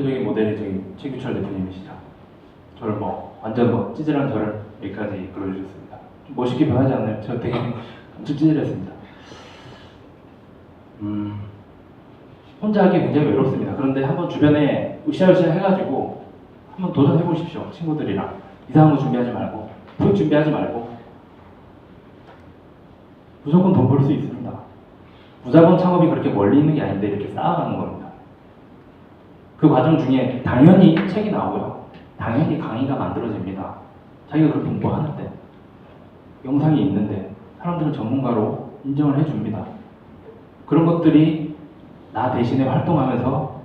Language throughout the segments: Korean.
대표적인 모델이 저희 최규철 대표님이시죠. 저를 뭐 완전 뭐 찌질한 저를 여기까지 이끌어주셨습니다. 좀 멋있게 변하지 않나요? 저 되게 엄청 찌질했습니다. 음, 혼자 하기 굉장히 외롭습니다. 그런데 한번 주변에 으쌰으쌰 해가지고 한번 도전해 보십시오. 친구들이랑 이상한 거 준비하지 말고 토익 준비하지 말고 무조건 돈 벌 수 있습니다. 무자본 창업이 그렇게 멀리 있는 게 아닌데 이렇게 쌓아가는 겁니다. 그 과정 중에 당연히 책이 나오고요. 당연히 강의가 만들어집니다. 자기가 그렇게 공부하는데 영상이 있는데 사람들은 전문가로 인정을 해줍니다. 그런 것들이 나 대신에 활동하면서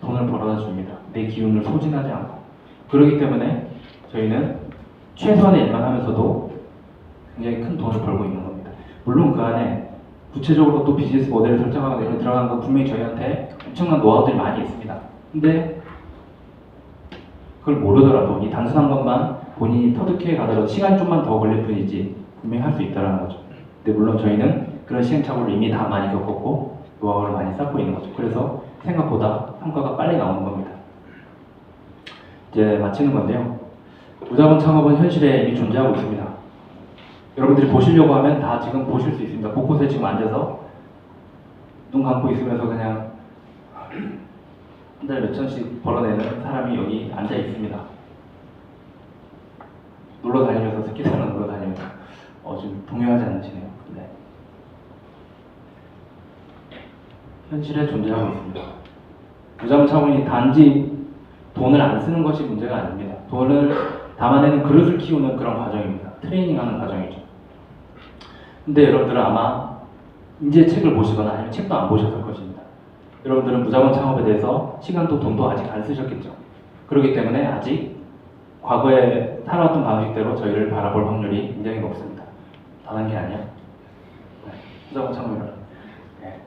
돈을 벌어다 줍니다. 내 기운을 소진하지 않고. 그렇기 때문에 저희는 최소한의 일만 하면서도 굉장히 큰 돈을 벌고 있는 겁니다. 물론 그 안에 구체적으로 또 비즈니스 모델을 설정하고 이런 들어가는 건 분명히 저희한테 엄청난 노하우들이 많이 있습니다. 근데 그걸 모르더라도 이 단순한 것만 본인이 터득해 가더라도 시간 좀만 더 걸릴 뿐이지 분명히 할 수 있다는 거죠. 근데 물론 저희는 그런 시행착오를 이미 다 많이 겪었고 노하우를 많이 쌓고 있는 거죠. 그래서 생각보다 성과가 빨리 나오는 겁니다. 이제 마치는 건데요. 무자본 창업은 현실에 이미 존재하고 있습니다. 여러분들이 보시려고 하면 다 지금 보실 수 있습니다. 곳곳에 지금 앉아서 눈 감고 있으면서 그냥 한 달에 몇 천씩 벌어내는 사람이 여기 앉아 있습니다. 놀러 다니면서 스키사는 놀러 다니면서 어, 좀 동요하지 않으시네요. 네. 현실에 존재하고 있습니다. 무자본 창업이 단지 돈을 안 쓰는 것이 문제가 아닙니다. 돈을 담아내는 그릇을 키우는 그런 과정입니다. 트레이닝하는 과정이죠. 근데 여러분들은 아마 이제 책을 보시거나 아니면 책도 안 보셨을 것입니다. 여러분들은 무자본 창업에 대해서 시간도 돈도 아직 안 쓰셨겠죠. 그렇기 때문에 아직 과거에 살아왔던 방식대로 저희를 바라볼 확률이 굉장히 높습니다. 다른 게 아니야. 네, 무자본 창업이라. 네.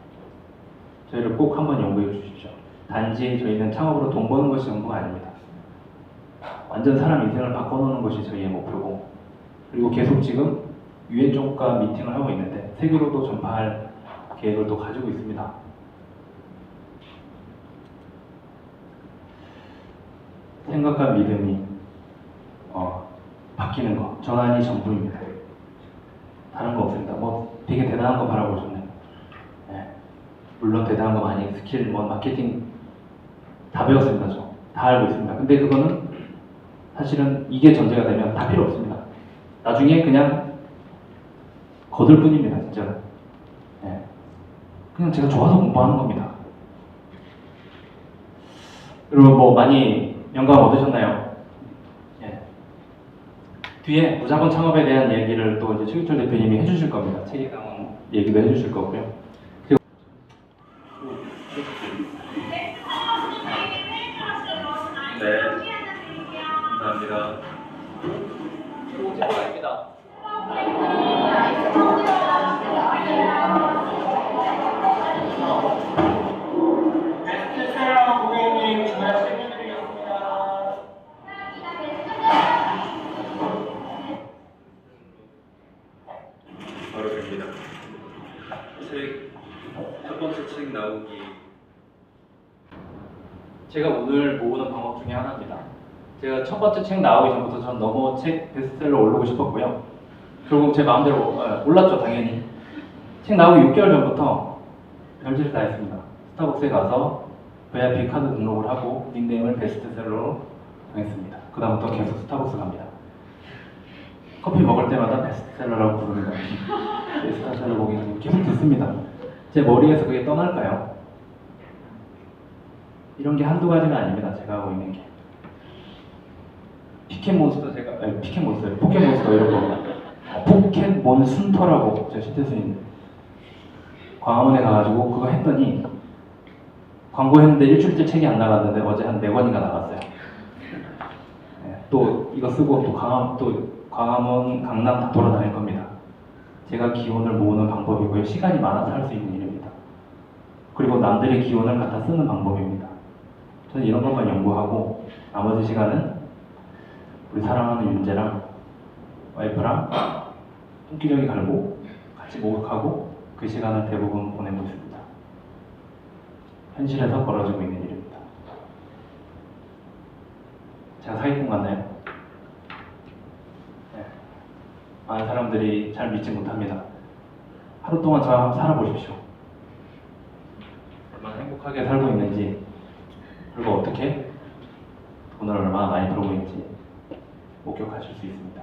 저희를 꼭 한번 연구해 주십시오. 단지 저희는 창업으로 돈 버는 것이 연구가 아닙니다. 완전 사람 인생을 바꿔놓는 것이 저희의 목표고 그리고 계속 지금 유엔 쪽과 미팅을 하고 있는데 세계로도 전파할 계획을 또 가지고 있습니다. 생각과 믿음이 어, 바뀌는 거 전환이 전부입니다. 다른 거 없습니다. 뭐 되게 대단한 거 바라보셨네요. 네. 물론 대단한 거 많이 스킬, 뭐 마케팅 다 배웠습니다. 저. 다 알고 있습니다. 근데 그거는 사실은 이게 전제가 되면 다 필요 없습니다. 나중에 그냥 거들 뿐입니다, 진짜. 예. 그냥 제가 좋아서 공부하는 겁니다. 여러분 뭐 많이 영감 얻으셨나요? 예. 뒤에 무자본 창업에 대한 얘기를 또 이제 최규철 대표님이 해주실 겁니다. 나온 얘기도 해주실 거고요. 그리고 네, 감사합니다. 오진보입니다. 바로 됩니다. 책, 첫 번째 책 나오기. 제가 오늘 모으는 방법 중에 하나입니다. 제가 첫 번째 책 나오기 전부터 전 너무 책 베스트셀러 올리고 싶었고요. 결국 제 마음대로 어, 올랐죠, 당연히. 책 나오기 6개월 전부터 별짓을 다 했습니다. 스타벅스에 가서 VIP 카드 등록을 하고 닉네임을 베스트셀러로 정했습니다. 그 다음부터 계속 스타벅스 갑니다. 커피 먹을 때마다 베스트셀러라고 부르는 거예요. 베스트셀러 고객님 계속 듣습니다. 제 머리에서 그게 떠날까요? 이런 게 한두 가지가 아닙니다. 제가 하고 있는 게. 피켓몬스터 제가 아니 피켓몬스터 포켓몬스터 이런 거 어, 포켓몬 순터라고 제가 신태수 있는 광화문에 가가지고 그거 했더니 광고했는데 일주일째 책이 안 나갔는데 어제 한 네 권인가 나갔어요. 네, 또 이거 쓰고 또 광화 또 광화문 강남 다 돌아다닐 겁니다. 제가 기운을 모으는 방법이고요. 시간이 많아서 할 수 있는 일입니다. 그리고 남들의 기운을 갖다 쓰는 방법입니다. 저는 이런 것만 연구하고 나머지 시간은 우리 사랑하는 윤재랑 와이프랑 똥기저귀 갈고 같이 목욕하고 그 시간을 대부분 보내고 있습니다. 현실에서 벌어지고 있는 일입니다. 제가 사기꾼 같나요? 네. 많은 사람들이 잘 믿지 못합니다. 하루 동안 자, 살아보십시오. 얼마나 행복하게 살고 있는지, 그리고 어떻게 돈을 얼마나 많이 벌고 있는지 목격하실 수 있습니다.